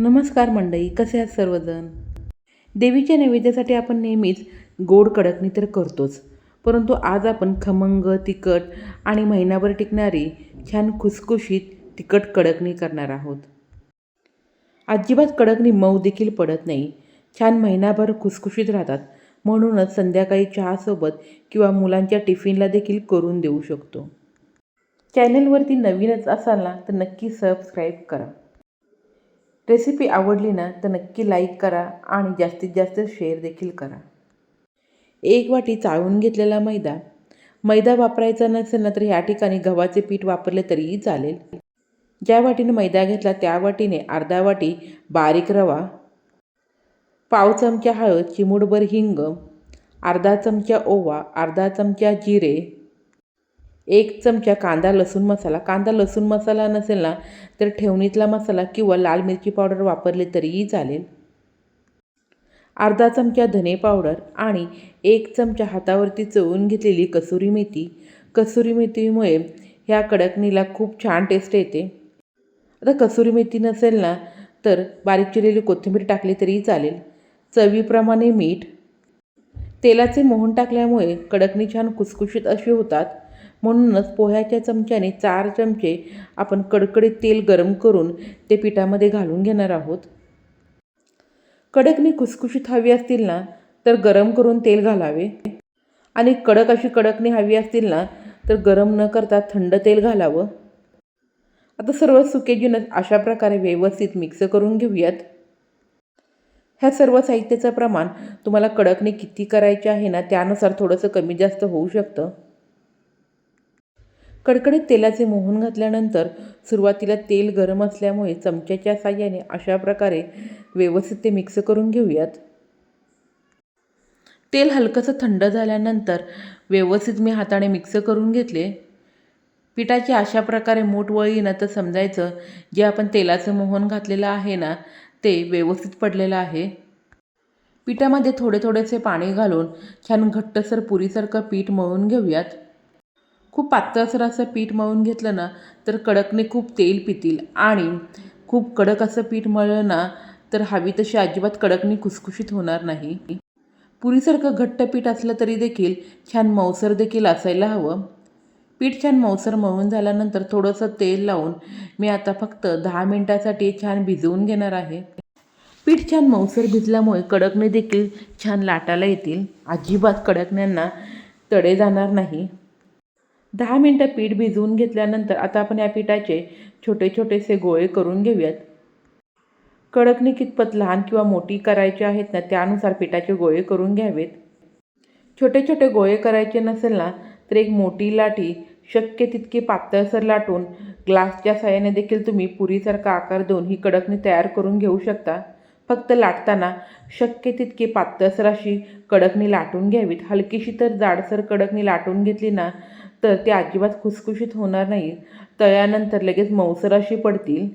नमस्कार मंडई कसे आहात सर्वजण? देवीच्या नैवेद्यासाठी आपण नेहमीच गोड कडकणी तर करतोच. परंतु आज आपण खमंग तिखट आणि महिनाभर टिकणारी छान खुसखुशीत तिखट कडकणी करणार आहोत. अजिबात कडकणी मऊ देखील पडत नाही. छान महिनाभर खुसखुशीत राहतात. म्हणूनच संध्याकाळी चहासोबत किंवा मुलांच्या टिफिनला देखील करून देऊ शकतो. चॅनलवरती नवीनच असाल ना तर नक्की सबस्क्राईब करा. रेसिपी आवडली ना तर नक्की लाईक करा आणि जास्तीत जास्त शेअर देखील करा. एक वाटी चाळून घेतलेला मैदा. मैदा वापरायचा नसेल ना तर ह्या ठिकाणी गव्हाचे पीठ वापरले तरीही चालेल. ज्या वाटीने मैदा घेतला त्या वाटीने अर्धा वाटी बारीक रवा पाव चमचा हळद चिमूडभर हिंग अर्धा चमचा ओवा अर्धा चमचा जिरे एक चमचा कांदा लसूण मसाला. कांदा लसूण मसाला नसेल ना तर ठेवणीतला मसाला किंवा लाल मिरची पावडर वापरले तरीही चालेल. अर्धा चमचा धने पावडर आणि एक चमचा हातावरती चवून घेतलेली कसुरी मेथी. कसुरी मेथीमुळे ह्या कडकणीला खूप छान टेस्ट येते. आता कसुरी मेथी नसेल ना तर बारीक चिरलेली कोथिंबीर टाकली तरीही चालेल. चवीप्रमाणे मीठ. तेलाचे मोहन टाकल्यामुळे कडकणी छान कुसकुशीत अशी होतात. म्हणूनच पोह्याच्या चमच्याने चार चमचे आपण कडकडीत तेल गरम करून ते पिठामध्ये घालून घेणार आहोत. कडकने खुसखुशीत हवी असतील ना तर गरम करून तेल घालावे. आणि कडक अशी कडकणी हवी असतील ना तर गरम न करता थंड तेल घालावं. आता सर्व सुके जिनस अशा प्रकारे व्यवस्थित मिक्स करून घेऊयात. ह्या सर्व साहित्याचं प्रमाण तुम्हाला कडकने किती करायचे आहे ना त्यानुसार थोडंसं कमी जास्त होऊ शकतं. कडकडीत तेलाचे मोहन घातल्यानंतर सुरुवातीला तेल गरम असल्यामुळे चमच्याच्या साह्याने अशा प्रकारे व्यवस्थित ते मिक्स करून घेऊयात. तेल हलकंसं थंड झाल्यानंतर व्यवस्थित मी हाताने मिक्स करून घेतले. पिठाची अशा प्रकारे मूठ वळली ना तर समजायचं. जे आपण तेलाचं मोहन घातलेलं आहे ना ते व्यवस्थित पडलेलं आहे. पिठामध्ये थोडे थोडेसे पाणी घालून छान घट्टसर पुरीसारखं पीठ मळून घेऊयात. खूप पातळसर असं पीठ मळून घेतलं ना तर कडकने खूप तेल पितील. आणि खूप कडक असं पीठ मळलं ना तर हवी तशी अजिबात कडकने खुसखुशीत होणार नाही. पुरीसारखं घट्ट पीठ असलं तरी देखील छान मऊसर देखील असायला हवं. पीठ छान मौसर मळून झाल्यानंतर थोडंसं तेल लावून मी आता फक्त दहा मिनटासाठी छान भिजवून घेणार आहे. पीठ छान मऊसर भिजल्यामुळे कडकने देखील छान लाटायला येतील. अजिबात कडकण्यांना तडे जाणार नाही. दहा मिनटं पीठ भिजवून घेतल्यानंतर आता आपण या पिठाचे छोटे छोटेसे गोळे करून घेऊयात. कडकणी कितपत लहान किंवा मोठी करायची आहेत ना त्यानुसार पिठाचे गोळे करून घ्यावेत. छोटे छोटे गोळे करायचे नसेल ना तर एक मोठी लाटी शक्य तितकी पातळसर लाटून ग्लासच्या साह्याने देखील तुम्ही पुरीसारखा आकार देऊन ही कडकणी तयार करून घेऊ शकता. फक्त लाटताना शक्य तितकी पातळसर अशी कडकणी लाटून घ्यावीत. हलकीशी तर जाडसर कडकणी लाटून घेतली ना तर ते अजिबात खुसखुशीत होणार नाही. तळ्यानंतर लगेच मौसर अशी पडतील.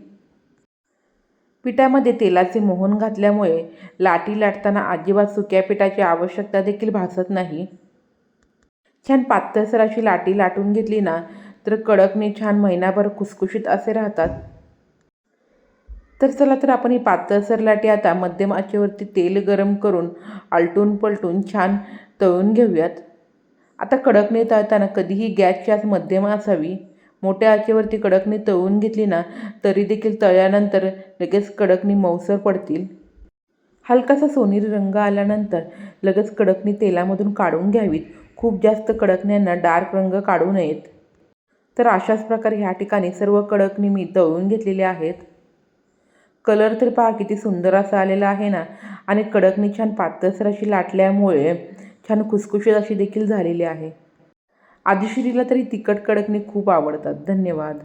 पिठामध्ये तेलाचे मोहन घातल्यामुळे लाटी लाटताना अजिबात सुक्या पिठाची आवश्यकता देखील भासत नाही. छान पातळसर अशी लाटी लाटून घेतली ना तर कडकने छान महिनाभर खुसखुशीत असे राहतात. तर चला तर आपण ही पातळसर लाटी आता मध्यम आचेवरती तेल गरम करून आलटून पलटून छान तळून घेऊयात. आता कडकणी तळताना कधीही गॅसची आच मध्यम असावी. मोठ्या आचेवरती कडकणी तळून घेतली ना तरी देखील तळल्यानंतर लगेच कडकणी मऊसर पडतील. हलकासा सोनेरी रंग आल्यानंतर लगेच कडकणी तेलामधून काढून घ्यावीत. खूप जास्त कडकण्यांना डार्क रंग काढू नयेत. तर अशाच प्रकारे ह्या ठिकाणी सर्व कडकणी मी तळून घेतलेले आहेत. कलर तर पहा किती सुंदर असा आलेला आहे ना. आणि कडकणी छान पातळसर अशी लाटल्यामुळे छान खुसखुशीत अशी देखील झालेली आहे. आदिश्रीला तरी तिखट कडकणी खूप आवडतात. धन्यवाद.